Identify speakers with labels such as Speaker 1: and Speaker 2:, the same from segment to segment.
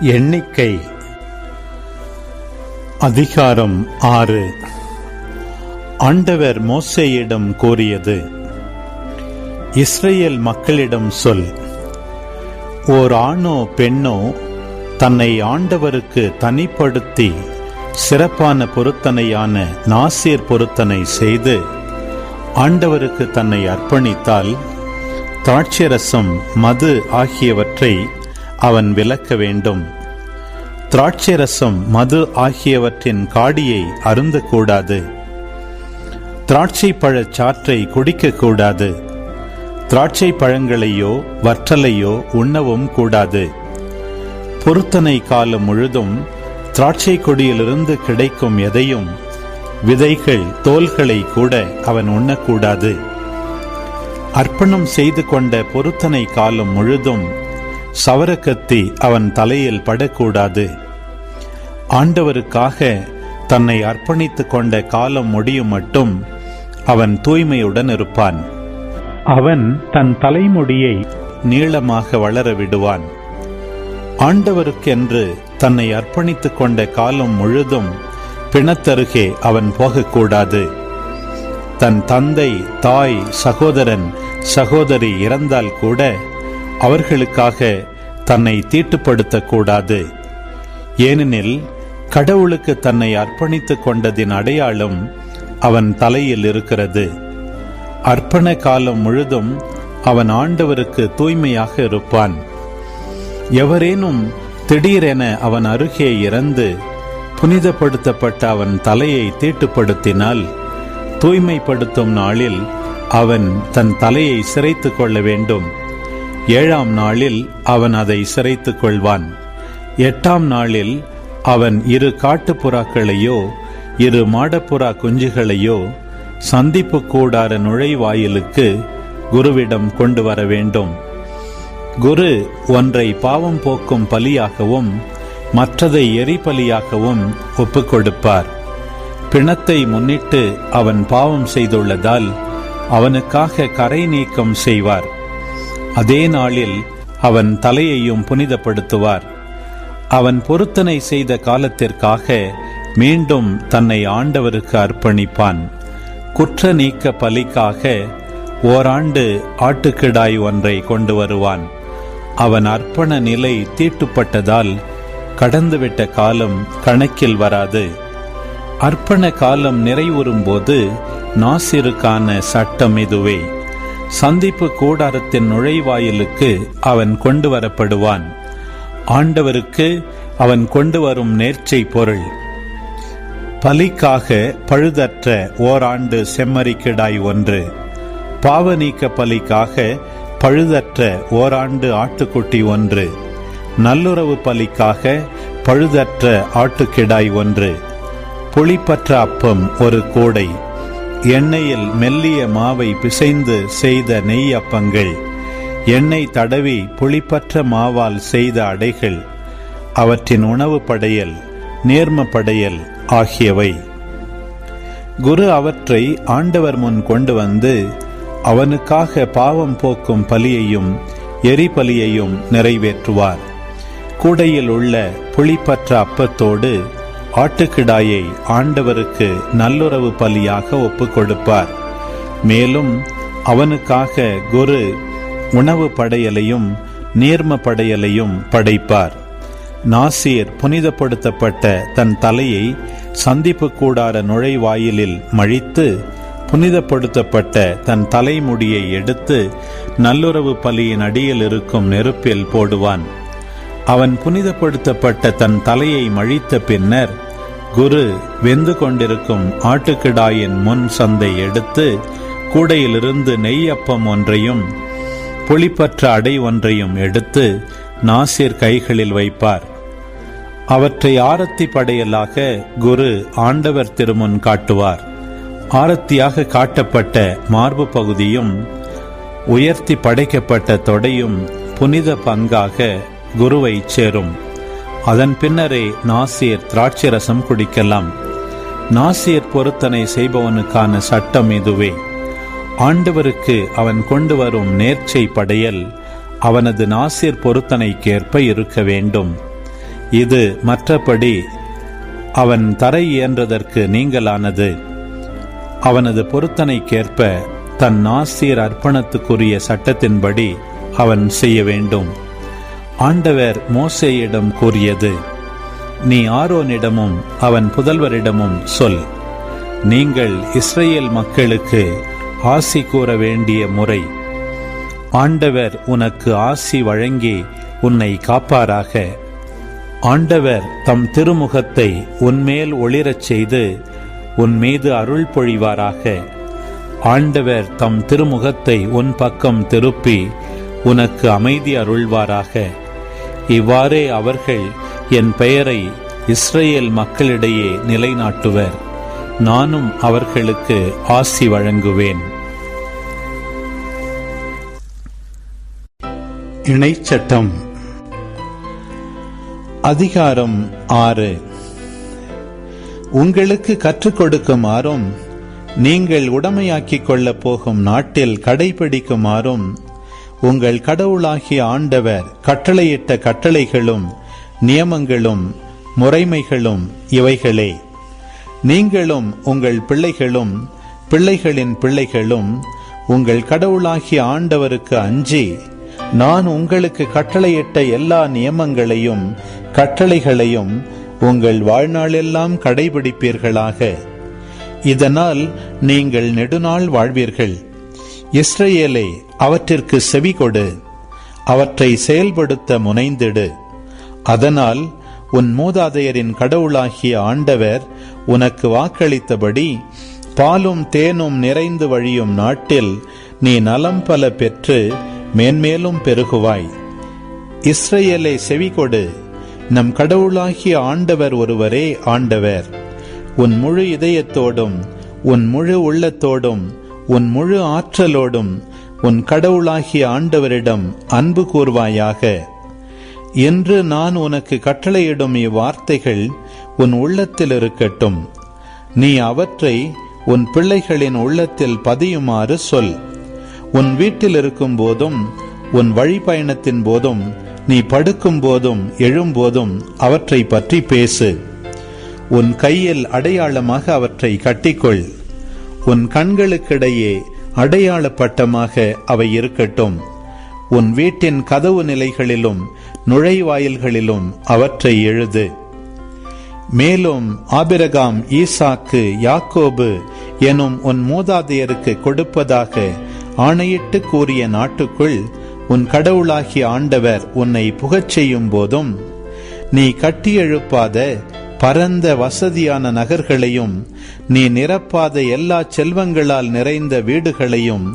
Speaker 1: எண்ணிக்கை. அதிகாரம் ஆறு. ஆண்டவர் மோசேயிடம் கூறியது இஸ்ரேல் மக்களிடம் சொல் ஓர் ஆணோ பெண்ணோ தன்னை ஆண்டவருக்கு தனிப்படுத்தி சிறப்பான பொருத்தனையான நாசிர் பொருத்தனை செய்து ஆண்டவருக்கு தன்னை அர்ப்பணித்தால் திராட்சரசம் மது ஆகியவற்றை அவன் விலக்க வேண்டும். திராட்சரசம் மது ஆகியவற்றின் காடியை அருந்தக்கூடாது. திராட்சை பழச் சாற்றை குடிக்கக்கூடாது. திராட்சை பழங்களையோ வற்றலையோ உண்ணவும் கூடாது. பொருத்தனை காலம் முழுதும் திராட்சை கொடியிலிருந்து கிடைக்கும் எதையும் விதைகள் தோல்களை கூட அவன் உண்ணக்கூடாது. அர்ப்பணம் செய்து கொண்ட பொருத்தனை காலம் முழுதும் சவரக்கத்தி அவன் தலையில் படக்கூடாது. ஆண்டவருக்காக தன்னை அர்ப்பணித்துக் கொண்ட காலம் முடியும் மட்டும் அவன் தூய்மையுடன் இருப்பான். அவன் தன் தலைமுடியை நீளமாக வளர விடுவான். ஆண்டவருக்கென்று தன்னை அர்ப்பணித்துக் கொண்ட காலம் முழுதும் பிணத்தருகே அவன் போகக்கூடாது. தன் தந்தை தாய் சகோதரன் சகோதரி இறந்தால் கூட அவர்களுக்காக தன்னை தீட்டுப்படுத்தக்கூடாது. ஏனெனில் கடவுளுக்கு தன்னை அர்ப்பணித்துக் கொண்டதின் அடையாளம் அவன் தலையில் இருக்கிறது. அர்ப்பண காலம் முழுதும் அவன் ஆண்டவருக்கு தூய்மையாக இருப்பான். எவரேனும் திடீரென அவன் அருகே இறந்து புனிதப்படுத்தப்பட்ட அவன் தலையை தீட்டுப்படுத்தினால் தூய்மைப்படுத்தும் நாளில் அவன் தன் தலையை சிரைத்துக் கொள்ள வேண்டும். ஏழாம் நாளில் அவன் அதை சிறைத்துக் கொள்வான். எட்டாம் நாளில் அவன் இரு காட்டுப்புறாக்களையோ இரு மாடப்புறா குஞ்சுகளையோ சந்திப்பு கூடார நுழைவாயிலுக்கு குருவிடம் கொண்டு வர வேண்டும். குரு ஒன்றை பாவம் போக்கும் பலியாகவும் மற்றதை எரிபலியாகவும் ஒப்புக்கொடுப்பார் பிணத்தை முன்னிட்டு அவன் பாவம் செய்துள்ளதால் அவனுக்காக கரை நீக்கம் செய்வார். அதே நாளில் அவன் தலையையும் புனிதப்படுத்துவார். அவன் பொருத்தனை செய்த காலத்திற்காக மீண்டும் தன்னை ஆண்டவருக்கு அர்ப்பணிப்பான். குற்ற நீக்க பலிக்காக ஓராண்டு ஆட்டுக்கிடாய் ஒன்றை கொண்டு வருவான். அவன் அர்ப்பண நிலை தீட்டுப்பட்டதால் கடந்துவிட்ட காலம் கணக்கில் வராது. அர்ப்பண காலம் நிறைவுறும் போது நாசிருக்கான சட்டம் இதுவே. சந்திப்பு கூடாரத்தின் நுழைவாயிலுக்கு அவன் கொண்டு வரப்படுவான் ஆண்டவருக்கு அவன் கொண்டு வரும் நேர்ச்சை பொருள். பலிக்காக பழுதற்ற ஓராண்டு செம்மறிக்கிடாய் ஒன்று. பாவநீக்க பலிக்காக பழுதற்ற ஓராண்டு ஆட்டுக்குட்டி ஒன்று. நல்லுறவு பலிக்காக பழுதற்ற ஆட்டுக்கிடாய் ஒன்று. புளிப்பற்ற அப்பம் ஒரு கூடை. எண்ணெயில் மெல்லிய மாவை பிசைந்து செய்த நெய் அப்பங்கள் எண்ணெய் தடவி புளிப்பற்ற மாவால் செய்த அடைகள். அவற்றின் உணவு படையல் நேர்ம படையல் ஆகியவை. குரு அவற்றை ஆண்டவர் முன் கொண்டு வந்து அவனுக்காக பாவம் போக்கும் பலியையும் எரிபலியையும் நிறைவேற்றுவார். கூடையில் உள்ள புளிப்பற்ற அப்பத்தோடு ஆட்டுக்கிடாயை ஆண்டவருக்கு நல்லுறவு பலியாக ஒப்புக்கொடுப்பார். மேலும் அவனுக்காக குரு உணவு படையலையும் நீர்ம படையலையும் படைப்பார். நாசீர் புனிதப்படுத்தப்பட்ட தன் தலையை சந்திப்பு கூடார நுழைவாயிலில் மழித்து புனிதப்படுத்தப்பட்ட தன் தலைமுடியை எடுத்து நல்லுறவு பலியின் அடியில் இருக்கும் நெருப்பில் போடுவான். அவன் புனிதப்படுத்தப்பட்ட தன் தலையை மழித்த பின்னர் குரு வெந்து கொண்டிருக்கும் ஆட்டுக்கிடாயின் முன் சந்தை எடுத்து கூடையிலிருந்து நெய் அப்பம் ஒன்றையும் புளிப்பற்ற அடை ஒன்றையும் எடுத்து நாசிர் கைகளில் வைப்பார். அவற்றை ஆரத்தி படையலாக குரு ஆண்டவர் திருமுன் காட்டுவார். ஆரத்தியாக காட்டப்பட்ட மார்பு பகுதியும் உயர்த்தி படைக்கப்பட்ட தொடையும் புனித பங்காக குருவை சேரும். அதன் பின்னரே நாசியர் திராட்சரசம் குடிக்கலாம். நாசியர் பொருத்தனை செய்பவனுக்கான சட்டம் இதுவே. ஆண்டவருக்கு அவன் கொண்டு வரும் நேர்ச்சை படையல் அவனது நாசிர் பொருத்தனைக்கேற்ப இருக்க வேண்டும். இது மற்றபடி அவன் தரை இயன்றதற்கு நீங்களானது அவனது பொருத்தனைக்கேற்ப தன் நாசியர் அர்ப்பணத்துக்குரிய சட்டத்தின்படி அவன் செய்ய வேண்டும். ஆண்டவர் மோசேயிடம் கூறியது நீ ஆரோனிடமும் அவன் புதல்வரிடமும் சொல். நீங்கள் இஸ்ரேல் மக்களுக்கு ஆசி கூற வேண்டிய முறை. ஆண்டவர் உனக்கு ஆசி வழங்கி உன்னை காப்பாராக. ஆண்டவர் தம் திருமுகத்தை உன்மேல் ஒளிரச் செய்து உன் மீது அருள் பொழிவாராக. ஆண்டவர் தம் திருமுகத்தை உன் பக்கம் திருப்பி உனக்கு அமைதி அருள்வாராக. இவ்வாறே அவர்கள் என் பெயரை இஸ்ரேல் மக்களிடையே நிலைநாட்டுவர். நானும் அவர்களுக்கு ஆசி வழங்குவேன். இணைச்சட்டம். அதிகாரம் ஆறு. உங்களுக்கு கற்றுக் கொடுக்குமாறும் நீங்கள் உடமையாக்கிக் கொள்ளப் போகும் நாட்டில் கடைபிடிக்குமாறும் உங்கள் கடவுளாகிய ஆண்டவர் கட்டளையிட்ட கட்டளைகளும் நியமங்களும் முறைமைகளும் இவைகளே. நீங்களும் உங்கள் பிள்ளைகளும் பிள்ளைகளின் பிள்ளைகளும் உங்கள் கடவுளாகிய ஆண்டவருக்கு அஞ்சி நான் உங்களுக்கு கட்டளையிட்ட எல்லா நியமங்களையும் கட்டளைகளையும் உங்கள் வாழ்நாளெல்லாம் கடைபிடிப்பீர்களாக. இதனால் நீங்கள் நெடுநாள் வாழ்வீர்கள். இஸ்ரேலே அவற்றிற்கு செவி கொடு. அவற்றை செயல்படுத்த முனைந்திடு. அதனால் உன் மூதாதையரின் கடவுளாகிய ஆண்டவர் உனக்கு வாக்களித்தபடி பாலும் தேனும் நிறைந்து வழியும் நாட்டில் நீ நலம் பல பெற்று மேன்மேலும் பெருகுவாய். இஸ்ரேலை செவிகொடு நம் கடவுளாகிய ஆண்டவர் ஒருவரே ஆண்டவர். உன் முழு இதயத்தோடும் உன் முழு உள்ளத்தோடும் உன் முழு ஆற்றலோடும் உன் கடவுளாகிய ஆண்டவரிடம் அன்பு கூர்வாயாக. என்று நான் உனக்கு கட்டளையிடும் இவ்வார்த்தைகள் உன் உள்ளத்தில் இருக்கட்டும். நீ அவற்றை உன் பிள்ளைகளின் உள்ளத்தில் பதியுமாறு சொல். உன் வீட்டில் இருக்கும் போதும் உன் வழிபயணத்தின் போதும் நீ படுக்கும் போதும் எழும்போதும் அவற்றை பற்றி பேசு. உன் கையில் அடையாளமாக அவற்றை கட்டிக்கொள். உன் கண்களுக்கிடையே அடையாள பட்டமாக அவை இருக்கட்டும். உன் வீட்டின் கதவு நிலைகளிலும் நுழைவாயில்களிலும் அவற்றை எழுது. மேலும் ஆபிரகாம் ஈசாக்கு யாக்கோபு எனும் உன் மூதாதையருக்கு கொடுப்பதாக ஆணையிட்டு கூறிய நாட்டுக்குள் உன் கடவுளாகிய ஆண்டவர் உன்னை புகச் செய்யும் போதும் நீ கட்டியெழுப்பாத பரந்த வசதியான நகர்களையும் நீ நிரப்பாத எல்லா செல்வங்களால் நிறைந்த வீடுகளையும்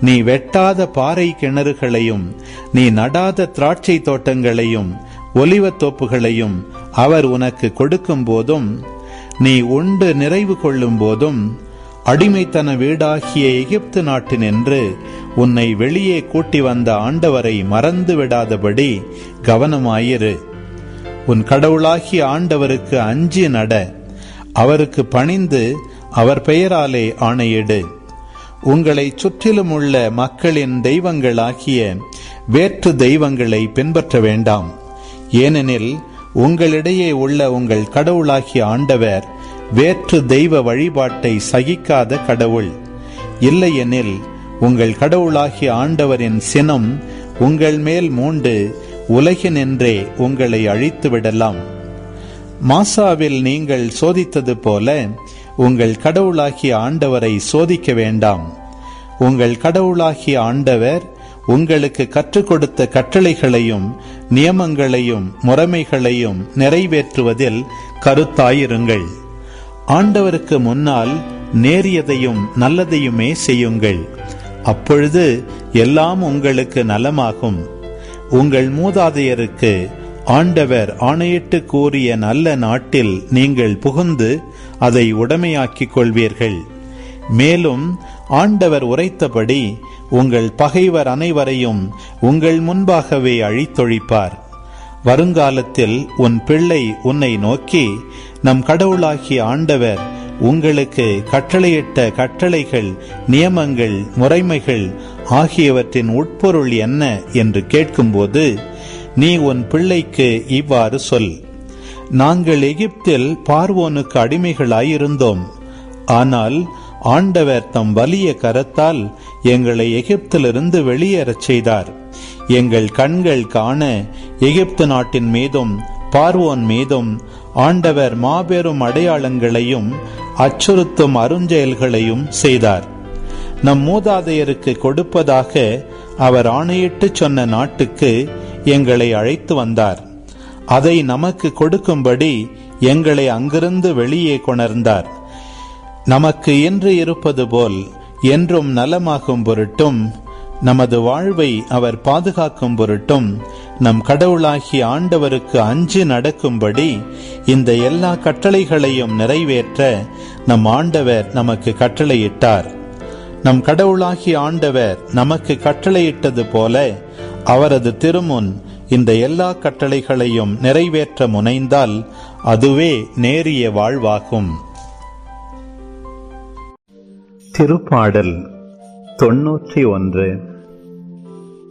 Speaker 1: நீ வெட்டாத பாறை கிணறுகளையும் நீ நடாத திராட்சை தோட்டங்களையும் ஒலிவத் தோப்புகளையும் அவர் உனக்கு கொடுக்கும் போதும் நீ உண்டு நிறைவு கொள்ளும் போதும் அடிமைத்தன வீடாகிய எகிப்து நாட்டினின்று உன்னை வெளியே கூட்டி வந்த ஆண்டவரை மறந்து விடாதபடி கவனமாயிரு. உன் கடவுளாகிய ஆண்டவருக்கு அஞ்சி நட. அவருக்கு பணிந்து அவர் பெயராலே ஆணையிடு. உங்களை சுற்றிலும் உள்ள மக்களின் தெய்வங்களாகிய வேற்று தெய்வங்களை பின்பற்ற வேண்டாம். ஏனெனில் உங்களிடையே உள்ள உங்கள் கடவுளாகிய ஆண்டவர் வேற்று தெய்வ வழிபாட்டை சகிக்காத கடவுள். இல்லையெனில் உங்கள் கடவுளாகிய ஆண்டவரின் சினம் உங்கள் மேல் மூண்டு உலகினின்றே உங்களை அழித்து விடலாம் மாசாவில் நீங்கள் சோதித்தது போல உங்கள் கடவுளாகிய ஆண்டவரை சோதிக்க வேண்டாம். உங்கள் கடவுளாகிய ஆண்டவர் உங்களுக்கு கற்றுக் கொடுத்த கட்டளைகளையும் நியமங்களையும் முறைமைகளையும் நிறைவேற்றுவதில் கருத்தாயிருங்கள். ஆண்டவருக்கு முன்னால் நேரியதையும் நல்லதையுமே செய்யுங்கள். அப்பொழுது எல்லாம் உங்களுக்கு நலமாகும். உங்கள் மூதாதையருக்கு ஆண்டவர் ஆணையிட்டு கூறிய நல்ல நாட்டில் நீங்கள் புகுந்து அதை உடமையாக்கிக் கொள்வீர்கள். மேலும் ஆண்டவர் உரைத்தபடி உங்கள் பகைவர் அனைவரையும் உங்கள் முன்பாகவே அழித்தொழிப்பார். வருங்காலத்தில் உன் பிள்ளை உன்னை நோக்கி நம் கடவுளாகிய ஆண்டவர் உங்களுக்கு கட்டளையிட்ட கட்டளைகள் நியமங்கள் முறைமைகள் ஆகியவற்றின் உட்பொருள் என்ன என்று கேட்கும்போது நீ உன் பிள்ளைக்கு இவ்வாறு சொல். நாங்கள் எகிப்தில் பார்வோனுக்கு அடிமைகளாயிருந்தோம். ஆனால் ஆண்டவர் தம் வலிய கரத்தால் எங்களை எகிப்திலிருந்து வெளியேறச் செய்தார். எங்கள் கண்கள் காண எகிப்து நாட்டின் மீதும் பார்வோன் மீதும் ஆண்டவர் மாபெரும் அடையாளங்களையும் அச்சுறுத்தும் அருஞ்செயல்களையும் செய்தார். நம் மூதாதையருக்கு கொடுப்பதாக அவர் ஆணையிட்டு சொன்ன நாட்டுக்கு எங்களை அழைத்து வந்தார். அதை நமக்கு கொடுக்கும்படி எங்களை அங்கிருந்து வெளியே கொணர்ந்தார். நமக்கு இன்று இருப்பது போல் என்றும் நலமாகும் பொருட்டும் நமது வாழ்வை அவர் பாதுகாக்கும் பொருட்டும் நம் கடவுளாகிய ஆண்டவருக்கு அஞ்சு நடக்கும்படி இந்த எல்லா கட்டளைகளையும் நிறைவேற்ற நம் ஆண்டவர் நமக்கு கட்டளையிட்டார். நம் கடவுளாகி ஆண்டவர் நமக்கு கட்டளையிட்டது போல அவரது திருமுன் இந்த எல்லா கட்டளைகளையும் நிறைவேற்ற முனைந்தால் அதுவே நேரிய வாழ்வாகும். திருப்பாடல் தொன்னூற்றி ஒன்று.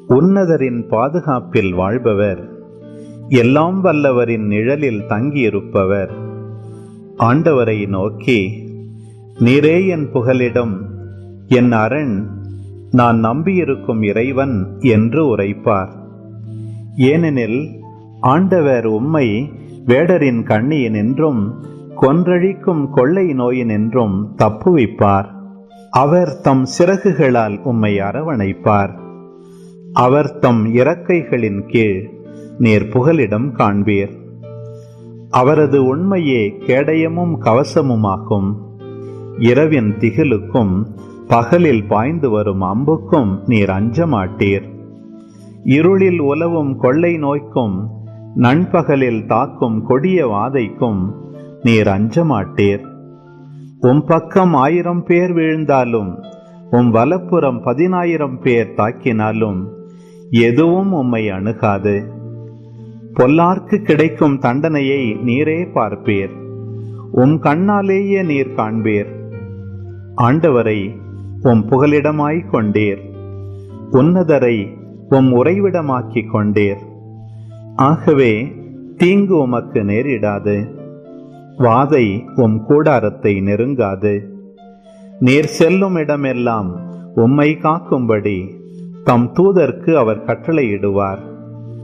Speaker 1: உன்னதரின் பாதுகாப்பில் வாழ்பவர் எல்லாம் வல்லவரின் நிழலில் தங்கியிருப்பவர். ஆண்டவரை நோக்கி நீரே என் புகலிடம் என் அரண் நான் நம்பியிருக்கும் இறைவன் என்று உரைப்பார். ஏனெனில் ஆண்டவர் உம்மை வேடரின் கண்ணியினின்றும் கொன்றழிக்கும் கொள்ளை நோயினின்றும் தப்புவிப்பார். அவர் தம் சிறகுகளால் உம்மை அரவணைப்பார். அவர் தம் இறக்கைகளின் கீழ் நேர் புகலிடம் காண்பீர். அவரது உண்மையே கேடயமும் கவசமுமாகும். இரவின் திகிலுக்கும் பகலில் பாய்ந்து வரும் அம்புக்கும் நீர் அஞ்ச மாட்டீர் இருளில் உலவும் கொள்ளை நோய்க்கும் நண்பகலில் தாக்கும் கொடிய வாதைக்கும் நீர் அஞ்ச மாட்டீர் உம் பக்கம் ஆயிரம் பேர் வீழ்ந்தாலும் உம் வலப்புறம் பதினாயிரம் பேர் தாக்கினாலும் எதுவும் உம்மை அணுகாது. பொல்லார்க்கு கிடைக்கும் தண்டனையை நீரே பார்ப்பீர். உம் கண்ணாலேயே நீர் காண்பீர். ஆண்டவரை உம் புகலிடமாய் கொண்டீர். உன்னதரை உம் உறைவிடமாக்கிக் கொண்டீர். ஆகவே தீங்கு உமக்கு நேரிடாது. வாதை உம் கூடாரத்தை நெருங்காது. நீர் செல்லும் இடமெல்லாம் உம்மை காக்கும்படி தம் தூதர்க்கு அவர் கட்டளையிடுவார்.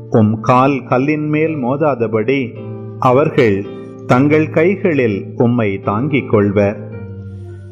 Speaker 1: உம் கால் கல்லின் மேல் மோதாதபடி அவர்கள் தங்கள் கைகளில் உம்மை தாங்கிக் கொள்வர்.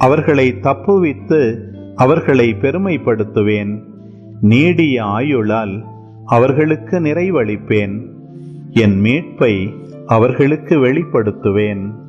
Speaker 1: அவர்களை தப்புவித்து அவர்களை பெருமைப்படுத்துவேன். நீடிய ஆயுளால் அவர்களுக்கு நிறைவளிப்பேன். என் மீட்பை அவர்களுக்கு வெளிப்படுத்துவேன்.